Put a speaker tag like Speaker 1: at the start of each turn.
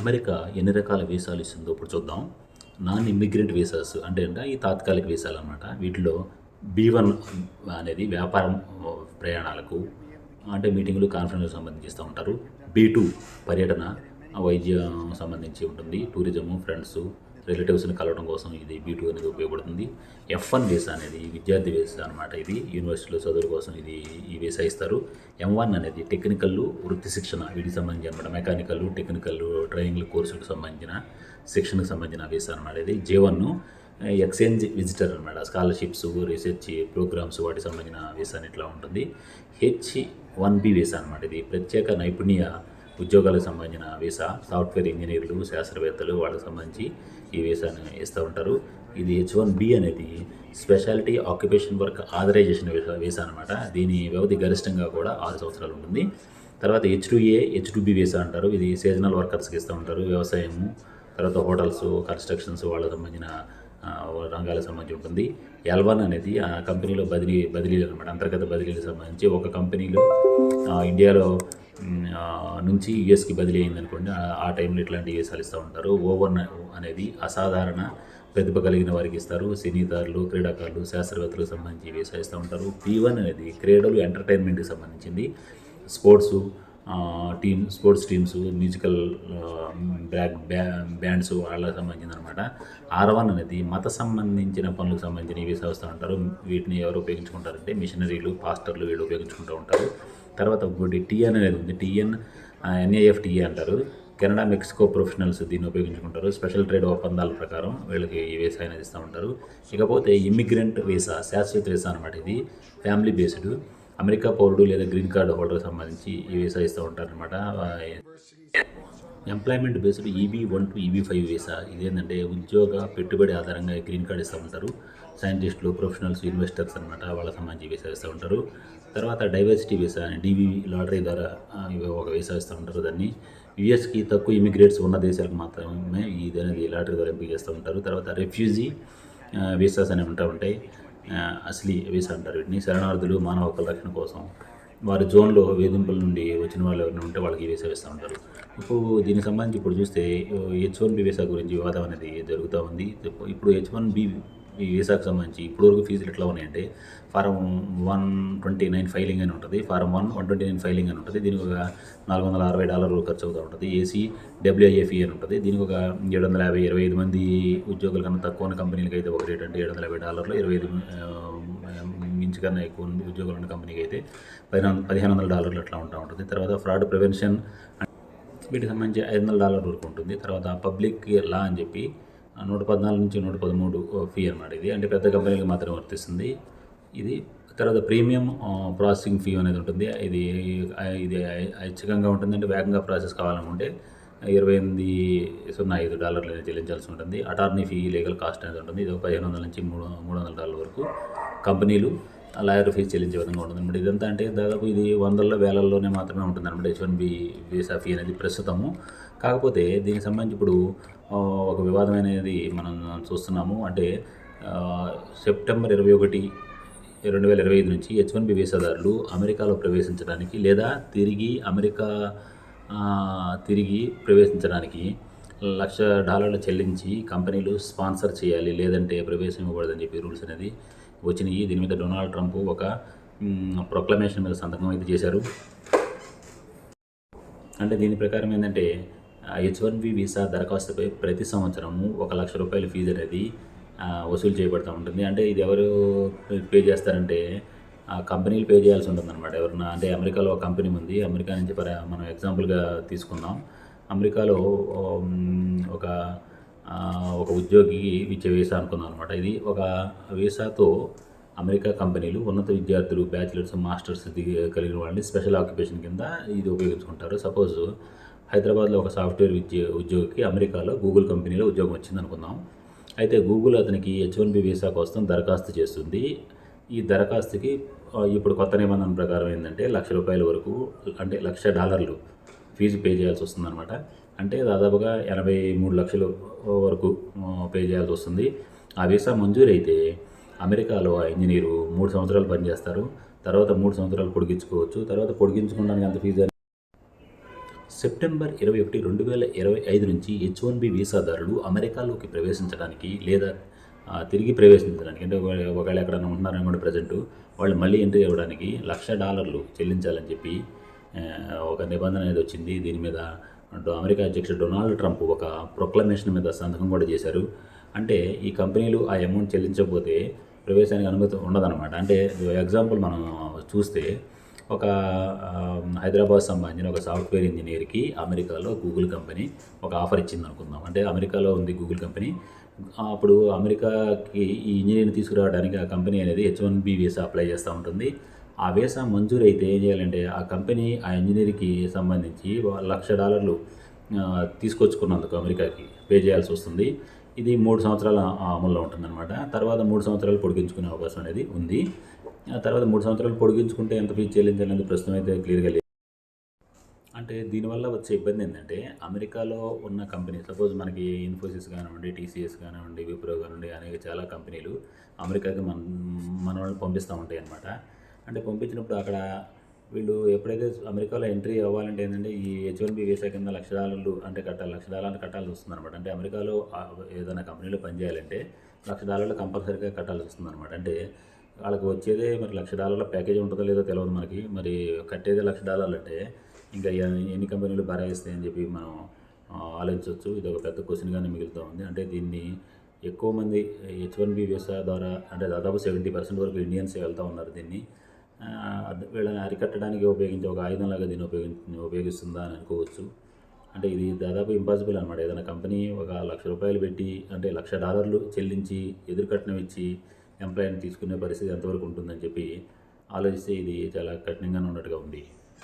Speaker 1: America ఎన్ని రకాల వీసాలు ఇస్తుందో ఇప్పుడు చూద్దాం. నాన్ ఇమ్మిగ్రెంట్ వీసాస్ అంటే ఏంటంటే ఈ తాత్కాలిక వీసాలు అనమాట వీటిలో బీ వన్ అనేది వ్యాపారం ప్రయాణాలకు అంటే మీటింగులు కాన్ఫరెన్స్లకు సంబంధించి ఇస్తూ ఉంటారు. బీ టూ పర్యటన వైద్యం సంబంధించి ఉంటుంది. టూరిజము ఫ్రెండ్స్ రిలేటివ్స్ని కలవడం కోసం ఇది బీ టూ అనేది ఉపయోగపడుతుంది. ఎఫ్ వన్ వీసా అనేది విద్యార్థి వీసా అనమాట ఇది. యూనివర్సిటీలో చదువుల కోసం ఇది ఈ వీసా ఇస్తారు. ఎం వన్ అనేది టెక్నికల్ వృత్తి శిక్షణ వీటికి సంబంధించి అనమాట మెకానికల్ టెక్నికల్ డ్రైవింగ్ కోర్సులకు సంబంధించిన శిక్షణకు సంబంధించిన వీసా అనమాట ఇది. జే వన్ ఎక్స్చేంజ్ విజిటర్ అనమాట స్కాలర్షిప్స్ రీసెర్చ్ ప్రోగ్రామ్స్ వాటికి సంబంధించిన వీసా ఇట్లా ఉంటుంది. హెచ్ వన్ బి వీసా అనమాట ఇది. ప్రత్యేక నైపుణ్య ఉద్యోగాలకు సంబంధించిన వీసా సాఫ్ట్వేర్ ఇంజనీర్లు శాస్త్రవేత్తలు వాళ్ళకి సంబంధించి ఈ వీసాను ఇస్తూ ఉంటారు. ఇది హెచ్ వన్ బి అనేది speciality occupation work authorisation visa visa అనమాట దీని వ్యవధి గరిష్టంగా కూడా ఆరు సంవత్సరాలు ఉంటుంది. తర్వాత H two A H two B visa అంటారు. ఇది సీజనల్ వర్కర్స్కి ఇస్తూ ఉంటారు. వ్యవసాయము తర్వాత హోటల్స్ కన్స్ట్రక్షన్స్ వాళ్ళకి సంబంధించిన రంగాలకు సంబంధించి ఉంటుంది. ఎల్ వన్ అనేది ఆ కంపెనీలో బదిలీ బదిలీలు అనమాట అంతర్గత బదిలీలకు సంబంధించి ఒక కంపెనీలో ఇండియాలో నుంచి యుఎస్కి బదిలీ అయిందనుకోండి ఆ- ఆ టైంలో ఇట్లాంటి వీసాలు ఇస్తూ ఉంటారు. ఓవర్ అనేది అసాధారణ ప్రతిభ కలిగిన వారికి ఇస్తారు. సినీదారులు క్రీడాకారులు శాస్త్రవేత్తలకు సంబంధించి వీసా ఇస్తూ ఉంటారు. పీ వన్ అనేది క్రీడలు ఎంటర్టైన్మెంట్కి సంబంధించింది. Sports team sports teams musical back ba bands వాళ్ళకి సంబంధించింది అనమాట ఆర్వన్ అనేది మత సంబంధించిన పనులకు సంబంధించిన ఇవి వస్తూ ఉంటారు. వీటిని ఎవరు ఉపయోగించుకుంటారంటే మిషనరీలు పాస్టర్లు వీళ్ళు ఉపయోగించుకుంటూ ఉంటారు. తర్వాత ఇంకోటి టీఎన్ అనేది ఉంది. TN N A F T A అంటారు. కెనడా మెక్సికో ప్రొఫెషనల్స్ దీన్ని ఉపయోగించుకుంటారు. స్పెషల్ ట్రేడ్ ఒప్పందాల ప్రకారం వీళ్ళకి ఈ వీసా అనేది ఇస్తూ ఉంటారు. ఇకపోతే ఇమ్మిగ్రెంట్ వీసా శాశ్వత వీసా అనమాట ఇది. Family based. అమెరికా పౌరుడు లేదా గ్రీన్ కార్డు హోల్డర్కి సంబంధించి ఈ వీసా ఇస్తూ ఉంటారనమాట employment based EB one to EB five visa. ఇదేంటంటే ఉద్యోగ పెట్టుబడి ఆధారంగా గ్రీన్ కార్డ్ ఇస్తూ ఉంటారు. సైంటిస్టులు ప్రొఫెషనల్స్ ఇన్వెస్టర్స్ అనమాట వాళ్ళకి సంబంధించి వీసా ఇస్తూ ఉంటారు. తర్వాత డైవర్సిటీ వీసా అని డీవీ లాటరీ ద్వారా ఇవి ఒక వీసా ఇస్తూ ఉంటారు దాన్ని. యుఎస్కి తక్కువ ఇమిగ్రేట్స్ ఉన్న దేశాలకు మాత్రమే ఇది అనేది లాటరీ ద్వారా ఎంపిక చేస్తూ ఉంటారు. తర్వాత రెఫ్యూజీ వీసాస్ అనేవి ఉంటా ఉంటాయి. అసలి వీసా అంటారు వీటిని శరణార్థులు మానవ హక్కుల రక్షణ కోసం వారి జోన్లో వేధింపుల నుండి వచ్చిన వాళ్ళు ఎవరైనా ఉంటే వాళ్ళకి ఈ వీసా ఉంటారు ఇప్పుడు దీనికి సంబంధించి ఇప్పుడు చూస్తే హెచ్ వన్ బి వీసా గురించి వివాదం అనేది జరుగుతూ ఉంది. ఇప్పుడు హెచ్ వన్ బి ఈ వీసాకు సంబంధించి ఇప్పుడు వరకు ఫీజులు ఎట్లా ఉన్నాయంటే form one twenty nine filing అని ఉంటుంది form one one twenty nine filing అని ఉంటుంది దీనికి ఒక నాలుగు వందల అరవై డాలర్లు ఖర్చు అవుతూ ఉంటుంది ఏసీ డబ్ల్యూఐఎఫ్ఈ అని ఉంటుంది దీనికి ఒక ఏడు వందల యాభై ఇరవై ఐదు మంది ఉద్యోగుల కన్నా తక్కువ ఉన్న కంపెనీలకి అయితే ఒక రేట్ అంటే ఏడు వందల యాభై డాలర్లు ఇరవై ఐదు మించి కన్నా ఎక్కువ ఉంది ఉద్యోగులు ఉన్న కంపెనీకి అయితే పదిహేను పదిహేను వందల డాలర్లు అట్లా ఉంటా ఉంటుంది. తర్వాత ఫ్రాడ్ ప్రివెన్షన్ వీటికి సంబంధించి ఐదు వందల డాలర్ వరకు ఉంటుంది. తర్వాత పబ్లిక్ లా అని చెప్పి నూట పద్నాలుగు నుంచి నూట పదమూడు ఫీ అనమాట ఇది. అంటే పెద్ద కంపెనీలకు మాత్రమే వర్తిస్తుంది. ఇది తర్వాత ప్రీమియం ప్రాసెసింగ్ ఫీ అనేది ఉంటుంది. ఇది ఇది ఐచ్ఛికంగా ఉంటుంది. అంటే వేగంగా ప్రాసెస్ కావాలనుకుంటే ఇరవై ఎనిమిది సున్నా ఐదు డాలర్లు అనేది చెల్లించాల్సి ఉంటుంది. అటార్నీ ఫీ లీగల్ కాస్ట్ అనేది ఉంటుంది. ఇది ఒక పదిహేను వందల నుంచి మూడు మూడు వందల డాలర్ల వరకు కంపెనీలు లాయర్ ఫీజు చెల్లించే విధంగా ఉంటుంది. అనమాట ఇదంతా అంటే దాదాపు ఇది వందల్లో వేలల్లోనే మాత్రమే ఉంటుంది అనమాట H one B visa fee అనేది ప్రస్తుతము. కాకపోతే దీనికి సంబంధించి ఇప్పుడు ఒక వివాదం అనేది మనం చూస్తున్నాము. అంటే సెప్టెంబర్ ఇరవై ఒకటి రెండు వేల ఇరవై ఐదు నుంచి హెచ్ వన్ బి వీసాదారులు అమెరికాలో ప్రవేశించడానికి లేదా తిరిగి అమెరికా తిరిగి ప్రవేశించడానికి లక్ష డాలర్లు చెల్లించి కంపెనీలు స్పాన్సర్ చేయాలి. లేదంటే ప్రవేశం ఇవ్వకూడదని చెప్పి రూల్స్ అనేది వచ్చినాయి. దీని మీద డొనాల్డ్ ట్రంప్ ఒక ప్రొక్లమేషన్ మీద సంతకం అయితే చేశారు. అంటే దీని ప్రకారం ఏంటంటే హెచ్ వన్ బి వీసా దరఖాస్తుపై ప్రతి సంవత్సరము ఒక లక్ష రూపాయల ఫీజు అనేది వసూలు చేయబడుతూ ఉంటుంది. అంటే ఇది ఎవరు పే చేస్తారంటే ఆ కంపెనీలు పే చేయాల్సి ఉంటుంది అనమాట ఎవరన్నా అంటే అమెరికాలో ఒక కంపెనీ ఉంది. అమెరికా నుంచి మనం ఎగ్జాంపుల్గా తీసుకుందాం. అమెరికాలో ఒక ఒక ఉద్యోగికి ఇచ్చే వీసా అనుకుందాం అనమాట ఇది ఒక వీసాతో అమెరికా కంపెనీలు ఉన్నత విద్యార్థులు బ్యాచిలర్స్ మాస్టర్స్ కలిగిన వాళ్ళని స్పెషల్ ఆక్యుపేషన్ కింద ఇది ఉపయోగించుకుంటారు. సపోజ్ హైదరాబాద్లో ఒక సాఫ్ట్వేర్ విద్య ఉద్యోగికి అమెరికాలో గూగుల్ కంపెనీలో ఉద్యోగం వచ్చింది అనుకుందాం. అయితే గూగుల్ అతనికి హెచ్ వన్ బి వీసా కోసం దరఖాస్తు చేస్తుంది. ఈ దరఖాస్తుకి ఇప్పుడు కొత్త నిబంధన ప్రకారం ఏంటంటే లక్ష రూపాయల వరకు అంటే లక్ష డాలర్లు ఫీజు పే చేయాల్సి వస్తుందన్నమాట. అంటే దాదాపుగా ఎనభై మూడు లక్షలు వరకు పే చేయాల్సి వస్తుంది. ఆ వీసా మంజూరు అయితే అమెరికాలో ఆ ఇంజనీరు మూడు సంవత్సరాలు పనిచేస్తారు తర్వాత మూడు సంవత్సరాలు పొడిగించుకోవచ్చు. తర్వాత పొడిగించుకోవడానికి అంత ఫీజు సెప్టెంబర్ ఇరవై ఒకటి రెండు వేల ఇరవై ఐదు నుంచి హెచ్ వన్ బి వీసాదారులు అమెరికాలోకి ప్రవేశించడానికి లేదా తిరిగి ప్రవేశించడానికి అంటే ఒకవేళ ఎక్కడైనా ఉంటున్నారనుకోండి ప్రజెంట్ వాళ్ళు మళ్ళీ ఎంట్రీ అవ్వడానికి లక్ష డాలర్లు చెల్లించాలని చెప్పి ఒక నిబంధన అనేది వచ్చింది. దీని మీద అమెరికా అధ్యక్షుడు డొనాల్డ్ ట్రంప్ ఒక ప్రొక్లమేషన్ మీద సంతకం కూడా చేశారు. అంటే ఈ కంపెనీలు ఆ అమౌంట్ చెల్లించకపోతే ప్రవేశానికి అనుమతి ఉండదన్నమాట. అంటే ఎగ్జాంపుల్ మనం చూస్తే ఒక హైదరాబాద్ సంబంధించిన ఒక సాఫ్ట్వేర్ ఇంజనీర్కి అమెరికాలో గూగుల్ కంపెనీ ఒక ఆఫర్ ఇచ్చింది అనుకుందాం. అంటే అమెరికాలో ఉంది గూగుల్ కంపెనీ. అప్పుడు అమెరికాకి ఈ ఇంజనీర్ని తీసుకురావడానికి ఆ కంపెనీ అనేది H one B visa apply చేస్తూ ఉంటుంది. ఆ వీసా మంజూరు అయితే ఏం చేయాలంటే ఆ కంపెనీ ఆ ఇంజనీర్కి సంబంధించి లక్ష డాలర్లు తీసుకొచ్చుకున్నందుకు అమెరికాకి పే చేయాల్సి వస్తుంది. ఇది మూడు సంవత్సరాల అమల్లో ఉంటుందన్నమాట. తర్వాత మూడు సంవత్సరాలు పొడిగించుకునే అవకాశం అనేది ఉంది. ఆ తర్వాత మూడు సంవత్సరాలు పొడిగించుకుంటే ఎంత ఫీజు చెల్లించాలనేది ప్రస్తుతం అయితే క్లియర్గా లేదు అంటే దీనివల్ల వచ్చే ఇబ్బంది ఏంటంటే అమెరికాలో ఉన్న కంపెనీ సపోజ్ మనకి ఇన్ఫోసిస్ కానివ్వండి టీసీఎస్ కానివ్వండి విప్రో కానివ్వండి అనేక చాలా కంపెనీలు అమెరికాకి మన మన వాళ్ళని పంపిస్తూ ఉంటాయి అన్నమాట అంటే పంపించినప్పుడు అక్కడ వీళ్ళు ఎప్పుడైతే అమెరికాలో ఎంట్రీ అవ్వాలంటే ఏంటంటే ఈ హెచ్ వన్ బి వీసా కింద లక్ష డాలర్లు అంటే కట్టాలి లక్ష డాలర్లు కట్టాల్సి వస్తుంది అనమాట అంటే అమెరికాలో ఏదైనా కంపెనీలో పనిచేయాలంటే లక్ష డాలర్లు కంపల్సరీగా కట్టాల్సి వస్తుంది అనమాట అంటే వాళ్ళకి వచ్చేదే మరి లక్ష డాలర్ల ప్యాకేజ్ ఉంటుందో లేదో తెలియదు మనకి. మరి కట్టేదే లక్ష డాలర్లు అంటే ఇంకా ఎన్ని కంపెనీలు భరాయిస్తాయి అని చెప్పి మనం ఆలోచించవచ్చు. ఇది ఒక పెద్ద క్వశ్చన్గానే మిగులుతూ ఉంది. అంటే దీన్ని ఎక్కువ మంది హెచ్ వన్ బి వీసా ద్వారా అంటే దాదాపు సెవెంటీ పర్సెంట్ వరకు ఇండియన్స్ వెళ్తూ ఉన్నారు దీన్ని. వీళ్ళని అరికట్టడానికి ఉపయోగించే ఒక ఆయుధంలాగా దీన్ని ఉపయోగి ఉపయోగిస్తుందా అని అనుకోవచ్చు. అంటే ఇది దాదాపు ఇంపాసిబుల్ అనమాట ఏదైనా కంపెనీ ఒక లక్ష రూపాయలు పెట్టి అంటే లక్ష డాలర్లు చెల్లించి ఎదురుకట్నం ఇచ్చి ఎంప్లాయీని తీసుకునే పరిస్థితి ఎంతవరకు ఉంటుందని చెప్పి ఆలోచిస్తే ఇది చాలా కఠినంగానే ఉన్నట్టుగా ఉంది.